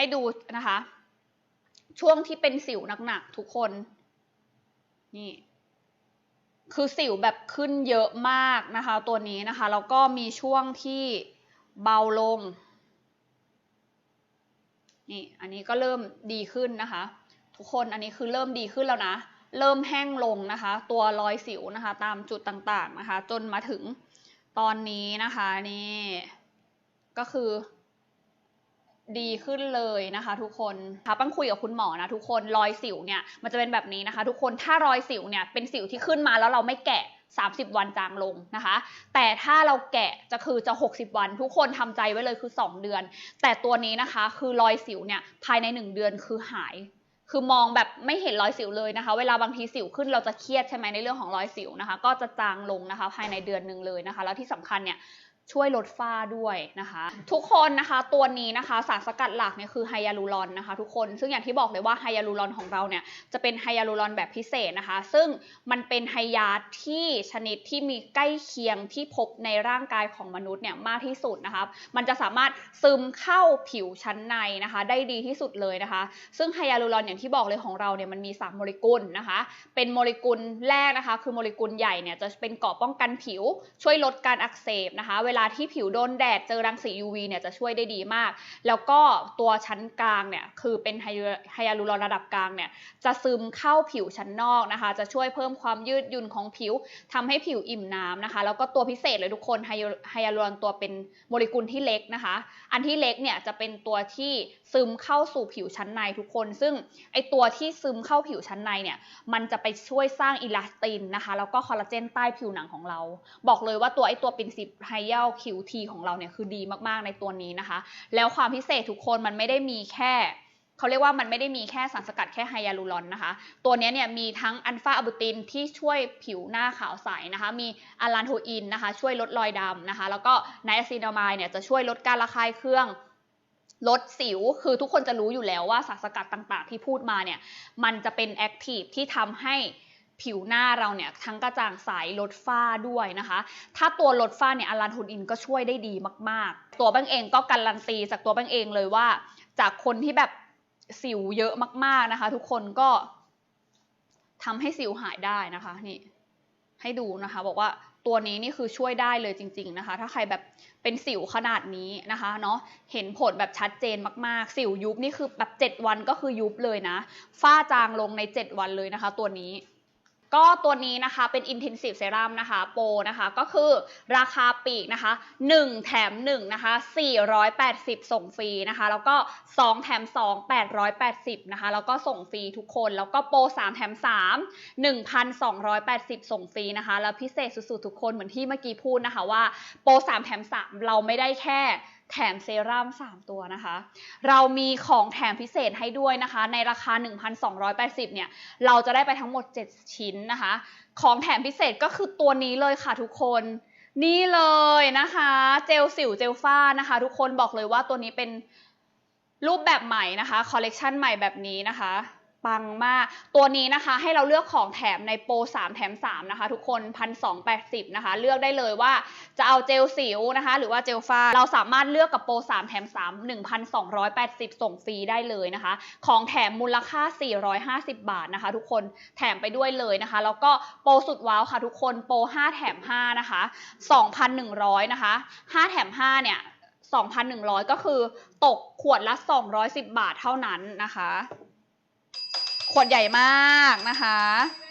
ให้ดูนะคะ ช่วงที่เป็นสิวหนักๆทุกคน นี่ คือสิวแบบขึ้นเยอะมากนะคะ ตัวนี้นะคะ แล้วก็มีช่วงที่เบาลง นี่ อันนี้ก็เริ่มดีขึ้นนะคะ ทุกคน อันนี้คือเริ่มดีขึ้นแล้วนะ เริ่มแห้งลงนะคะ ตัวรอยสิวนะคะ ตามจุดต่างๆนะคะ จนมาถึงตอนนี้นะคะนี่ ก็คือ ดีขึ้นเลยนะคะทุกคนคะปังคุยกับคุณหมอนะทุกคนรอยสิวเนี่ยมันจะเป็นแบบนี้นะคะ ทุกคนถ้ารอยสิวเนี่ยเป็นสิวที่ขึ้นมาแล้วเราไม่แกะ 30 วันจางลงนะคะ แต่ถ้าเราแกะจะคือจะ 60 วัน ทุกคนทำใจไว้เลยคือ 2 เดือน แต่ตัวนี้นะคะคือรอยสิวเนี่ยภายใน 1 เดือนคือหายคือมองแบบไม่เห็นรอยสิวเลยนะคะ เวลาบางทีสิวขึ้นเราจะเครียดใช่ไหมในเรื่องของรอยสิวนะคะ ก็จะจางลงนะคะ ภายในเดือนหนึ่งเลยนะคะ แล้วที่สำคัญเนี่ย ช่วยลดฝ้าด้วยนะคะ ทุกคนนะคะตัวนี้นะคะสารสกัดหลักเนี่ยคือไฮยาลูรอนนะคะ ทุกคนซึ่งอย่างที่บอกเลยว่าไฮยาลูรอนของเราเนี่ยจะเป็นไฮยาลูรอนแบบพิเศษนะคะ ซึ่งมันเป็นไฮยาที่ชนิดที่มีใกล้เคียงที่พบในร่างกายของมนุษย์เนี่ยมากที่สุดนะคะมันจะสามารถซึมเข้าผิวชั้นในนะคะ ได้ดีที่สุดเลยนะคะ ซึ่งไฮยาลูรอนอย่างที่บอกเลยของเราเนี่ยมันมี 3 โมเลกุลนะคะ เป็นโมเลกุลแรกนะคะ คือโมเลกุลใหญ่เนี่ยจะเป็นเกราะป้องกันผิว ช่วยลดการอักเสบนะคะ เวลาที่ผิวโดนแดดเจอรังสี UV เนี่ยจะช่วยได้ดีมาก แล้วก็ตัวชั้นกลางเนี่ยคือเป็นไฮยาลูรอนระดับกลางเนี่ยจะซึมเข้าผิวชั้นนอกนะคะ จะช่วยเพิ่มความยืดหยุ่นของผิวทำให้ผิวอิ่มน้ำนะคะ แล้วก็ตัวพิเศษเลยทุกคนไฮยาลูรอนตัวเป็นโมเลกุลที่เล็กนะคะ อันที่เล็กเนี่ยจะเป็นตัวที่ซึมเข้าสู่ผิวชั้นในทุกคน ซึ่งไอตัวที่ซึมเข้าผิวชั้นในเนี่ยมันจะไปช่วยสร้างอิลาสตินนะคะ แล้วก็คอลลาเจนใต้ผิวหนังของเรา บอกเลยว่าตัวไอตัวเป็นสิบไฮยาลคิวทีของเราเนี่ยคือดีมากๆในตัวนี้นะคะ แล้วความพิเศษทุกคนมันไม่ได้มีแค่เขาเรียกว่ามันไม่ได้มีแค่สารสกัดแค่ไฮยาลูรอนนะคะ ตัวนี้เนี่ยมีทั้งอัลฟาอะบูตินที่ช่วยผิวหน้าขาวใสนะคะ มีอะลานโทอินนะคะ ช่วยลดรอยดำนะคะ แล้วก็ไนอะซินามายเนี่ยจะช่วยลดการระคายเคืองลดสิว คือทุกคนจะรู้อยู่แล้วว่าสารสกัดต่างๆ ที่พูดมาเนี่ย มันจะเป็นแอคทีฟที่ทำให้ ผิวหน้าเราเนี่ยทั้งกระจ่างใสลดฝ้าด้วยนะคะ ถ้าตัวลดฝ้าเนี่ยอารันทุนอินก็ช่วยได้ดีมาก ๆ ตัวแบงเองก็การันตีจากตัวแบงเองเลยว่า จากคนที่แบบสิวเยอะมากๆนะคะ ทุกคนก็ทำให้สิวหายได้นะคะนี่ให้ดูนะคะ บอกว่าตัวนี้นี่คือช่วยได้เลยจริง ๆนะคะ ถ้าใครแบบเป็นสิวขนาดนี้นะคะเนาะเห็นผลแบบชัดเจนมากๆ สิวยุบนี่คือแบบ 7 วันก็คือยุบเลยนะฝ้าจางลงใน 7 วันเลยนะคะ ตัวนี้ ก็ตัวนี้นะคะเป็น Intensive Serum นะคะโปรนะคะก็คือราคาปีกนะคะ 1 แถม1นะคะ480 ส่งฟรีนะคะ แล้วก็ 2 แถม 2 880นะคะแล้วก็ส่งฟรีทุกคน แล้วก็โปร 3 แถม 3 1,280 ส่งฟรีนะคะ แล้วพิเศษสุดๆ ทุกคนเหมือนที่เมื่อกี้พูดนะคะว่าโปร 3 แถม 3 เราไม่ได้แค่ แถมเซรั่ม3 ตัวนะคะ เรามีของแถมพิเศษให้ด้วยนะคะ ในราคา 1,280 เนี่ย เราจะได้ไปทั้งหมด 7 ชิ้นนะคะ ของแถมพิเศษก็คือตัวนี้เลยค่ะทุกคนนี่เลยนะคะ เจลสิวเจลฝ้านะคะ ทุกคนบอกเลยว่าตัวนี้เป็นรูปแบบใหม่นะคะคอลเลกชันใหม่แบบนี้นะคะ ปังมาก ตัวนี้นะคะให้เราเลือกของแถมในโปร 3 แถม 3 นะคะ ทุกคน1,280 นะคะ เลือกได้เลยว่าจะเอาเจลสิวนะคะ หรือว่าเจลฟ้า เราสามารถเลือกกับโปร 3 แถม 3 1,280 ส่งฟรีได้เลยนะคะ ของแถมมูลค่า 450 บาทนะคะ ทุกคนแถมไปด้วยเลยนะคะ แล้วก็โปรสุดว้าวค่ะทุกคนโปร 5 แถม 5 นะคะ 2,100 นะคะ 5 แถม 5 เนี่ย2,100 ก็คือตกขวดละ 210 บาทเท่านั้นนะคะ ขวดใหญ่มากนะคะ